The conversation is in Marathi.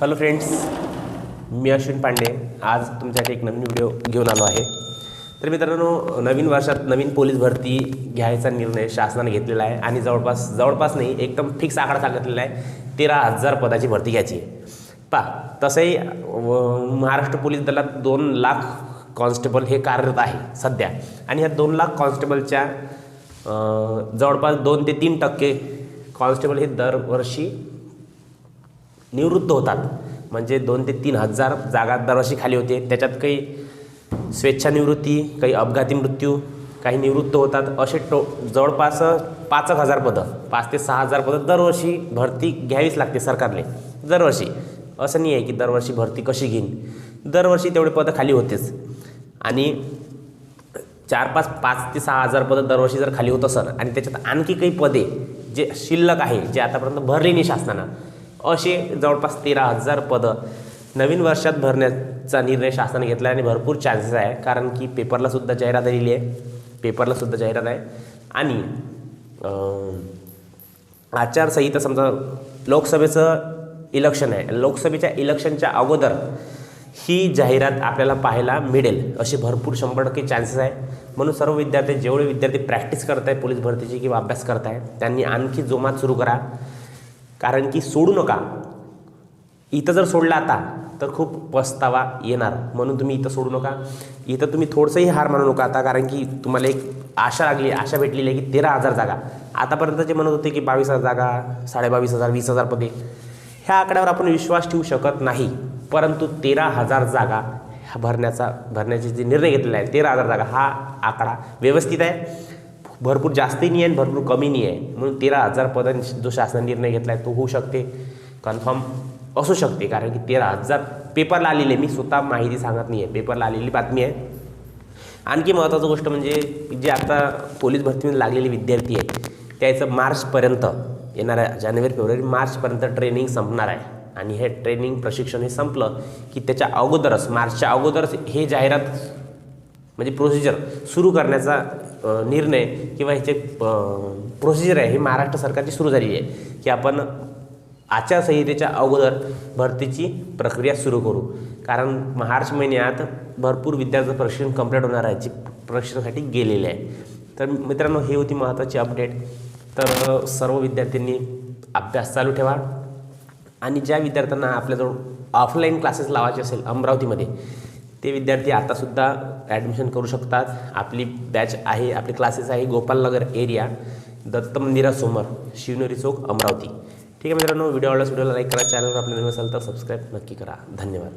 हॅलो फ्रेंड्स मी अश्विन पांडे. आज तुमच्यासाठी एक नवीन व्हिडिओ घेऊन आलो आहे. तर मित्रांनो नवीन वर्षात नवीन पोलीस भरती घ्यायचा निर्णय शासनाने घेतलेला आहे आणि जवळपास जवळपास नाही एकदम फिक्स आकडा सांगितलेला आहे तेरा हजार पदाची भरती घ्यायची आहे. पा तसंही महाराष्ट्र पोलीस दलात दोन लाख कॉन्स्टेबल हे कार्यरत आहे सध्या. आणि ह्या दोन लाख कॉन्स्टेबलच्या जवळपास दोन ते तीन टक्के कॉन्स्टेबल हे दरवर्षी निवृत्त होतात. म्हणजे दोन ते तीन हजार जागा दरवर्षी खाली होते. त्याच्यात काही स्वेच्छानिवृत्ती काही अपघाती मृत्यू काही निवृत्त होतात. असे टो जवळपास पाच एक हजार पदं पाच ते सहा हजार पदं दरवर्षी भरती घ्यावीच लागते सरकारने. दरवर्षी. असं नाही आहे की दरवर्षी भरती कशी घेईन. दरवर्षी तेवढे पदं खाली होतेच. आणि चार पाच पाच ते सहा हजार पदं दरवर्षी जर खाली होत असेल आणि त्याच्यात आणखी काही पदे जे शिल्लक आहे जे आतापर्यंत भरली नाही शासनानं असे जवळपास तेरा हजार पदं नवीन वर्षात भरण्याचा निर्णय शासनाने घेतला आहे आणि भरपूर चान्सेस आहे. कारण की पेपरलासुद्धा जाहिरात आलेली आहे. पेपरलासुद्धा जाहिरात आहे. आणि आचारसंहिता समजा लोकसभेचं इलेक्शन आहे. लोकसभेच्या इलेक्शनच्या अगोदर ही जाहिरात आपल्याला पाहायला मिळेल. असे भरपूर शंभर टक्के चान्सेस आहे. म्हणून सर्व विद्यार्थी जेवढे विद्यार्थी प्रॅक्टिस करत आहे पोलीस भरतीची किंवा अभ्यास करत आहे त्यांनी आणखी जोमात सुरू करा. कारण की सोडू नका. इथं जर सोडला आता तर खूप पस्तावा येणार. म्हणून तुम्ही इथं सोडू नका. इथं तुम्ही थोडंसंही हार मानू नका आता कारण की तुम्हाला एक आशा लागली आशा भेटलेली आहे की तेरा हजार जागा. आतापर्यंत जे म्हणत होते की बावीस हजार जागा साडेबावीस हजार वीस हजार पदे. ह्या आकड्यावर आपण विश्वास ठेवू शकत नाही. परंतु तेरा हजार जागा ह्या भरण्याचा भरण्याचे जे निर्णय घेतलेला आहे तेरा हजार जागा हा आकडा व्यवस्थित आहे. भरपूर जास्तही नाही आहे आणि भरपूर कमी नाही आहे. म्हणून तेरा हजार पदं जो शासन निर्णय घेतला आहे तो होऊ शकते. कन्फर्म असू शकते कारण की तेरा हजार पेपरला आलेले आहे. मी स्वतः माहिती सांगत नाही आहे पेपरला आलेली बातमी आहे. आणखी महत्त्वाचं गोष्ट म्हणजे जे आता पोलीस भरतीमध्ये लागलेले विद्यार्थी आहेत त्याचं मार्चपर्यंत येणाऱ्या जानेवारी फेब्रुवारी मार्चपर्यंत ट्रेनिंग संपणार आहे. आणि हे ट्रेनिंग प्रशिक्षण हे संपलं की त्याच्या अगोदरच मार्चच्या अगोदरच हे जाहिरात म्हणजे प्रोसिजर सुरू करण्याचा निर्णय किंवा ह्याचे प्रोसिजर आहे ही महाराष्ट्र सरकारची सुरू झालेली आहे की आपण आचारसंहितेच्या अगोदर भरतीची प्रक्रिया सुरू करू. कारण मार्च महिन्यात भरपूर विद्यार्थ्यांचं प्रशिक्षण कंप्लीट होणार आहे जे प्रशिक्षणासाठी गेलेले आहे. तर मित्रांनो हे होती महत्त्वाची अपडेट तर सर्व विद्यार्थ्यांनी अभ्यास चालू ठेवा. आणि ज्या विद्यार्थ्यांना आपल्याजवळ ऑफलाईन क्लासेस लावायचे असेल अमरावतीमध्ये ते विद्यार्थी आतासुद्धा ॲडमिशन करू शकतात. आपली बॅच आहे आपले क्लासेस आहे गोपालनगर एरिया दत्त मंदिरासमोर शिवनेरी चौक अमरावती. ठीक आहे मित्रांनो व्हिडिओ आवडल्यास व्हिडिओला लाईक करा चॅनलवर आपल्या नवीन असाल तर सबस्क्राईब नक्की करा. धन्यवाद.